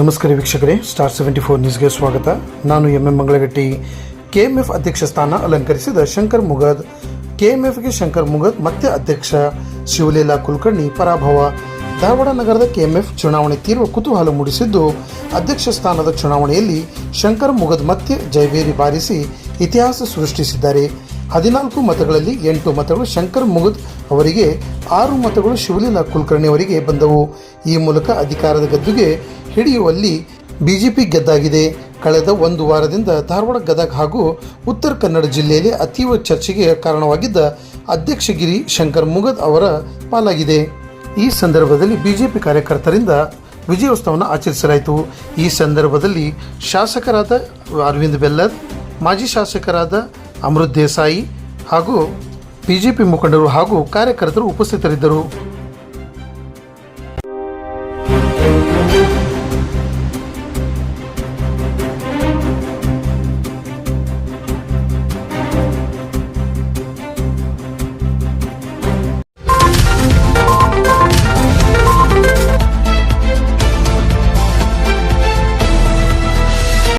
ನಮಸ್ಕಾರ ವೀಕ್ಷಕರೇ star seventy four ನ್ಯೂಸ್ಗೆ ಸ್ವಾಗತ. ನಾನು ಎಂ ಎಂ ಮಂಗಳಗಟ್ಟಿ. ಕೆಎಂಎಫ್ ಅಧ್ಯಕ್ಷ ಸ್ಥಾನ ಅಲಂಕರಿಸಿದ ಶಂಕರ್ ಮುಗದ್. ಕೆಎಂಎಫ್ಗೆ ಶಂಕರ್ ಮುಗದ್ ಮತ್ತೆ ಅಧ್ಯಕ್ಷ ಶಿವಲೀಲಾ ಕುಲಕರ್ಣಿ ಪರಾಭವ. ಧಾರವಾಡ ನಗರದ ಕೆಎಂಎಫ್ ಚುನಾವಣೆ ತೀರ್ವ ಕುತೂಹಲ ಮೂಡಿಸಿದ್ದು, ಅಧ್ಯಕ್ಷ ಸ್ಥಾನದ ಚುನಾವಣೆಯಲ್ಲಿ ಶಂಕರ್ ಮುಗದ್ ಮತ್ತೆ ಜೈವೇರಿ ಬಾರಿಸಿ ಇತಿಹಾಸ ಸೃಷ್ಟಿಸಿದ್ದಾರೆ. ಹದಿನಾಲ್ಕು ಮತಗಳಲ್ಲಿ ಎಂಟು ಮತಗಳು ಶಂಕರ್ ಮುಗುದ್ ಅವರಿಗೆ ಆರು ಮತಗಳು ಶಿವಲೀಲಾ ಕುಲಕರ್ಣಿ ಅವರಿಗೆ ಬಂದವು. ಈ ಮೂಲಕ ಅಧಿಕಾರದ ಗದ್ದುಗೆ ಹಿಡಿಯುವಲ್ಲಿ ಬಿಜೆಪಿ ಗೆದ್ದಾಗಿದೆ. ಕಳೆದ ಒಂದು ವಾರದಿಂದ ಧಾರವಾಡ ಗದಗ ಹಾಗೂ ಉತ್ತರ ಕನ್ನಡ ಜಿಲ್ಲೆಯಲ್ಲಿ ಅತೀವ ಚರ್ಚೆಗೆ ಕಾರಣವಾಗಿದ್ದ ಅಧ್ಯಕ್ಷಗಿರಿ ಶಂಕರ್ ಮುಗದ್ ಅವರ ಪಾಲಾಗಿದೆ. ಈ ಸಂದರ್ಭದಲ್ಲಿ ಬಿಜೆಪಿ ಕಾರ್ಯಕರ್ತರಿಂದ ವಿಜಯೋತ್ಸವವನ್ನು ಆಚರಿಸಲಾಯಿತು. ಈ ಸಂದರ್ಭದಲ್ಲಿ ಶಾಸಕರಾದ ಅರವಿಂದ್ ಬೆಲ್ಲದ್, ಮಾಜಿ ಶಾಸಕರಾದ ಅಮೃತ್ ದೇಸಾಯಿ ಹಾಗೂ ಬಿಜೆಪಿ ಮುಖಂಡರು ಹಾಗೂ ಕಾರ್ಯಕರ್ತರು ಉಪಸ್ಥಿತರಿದ್ದರು.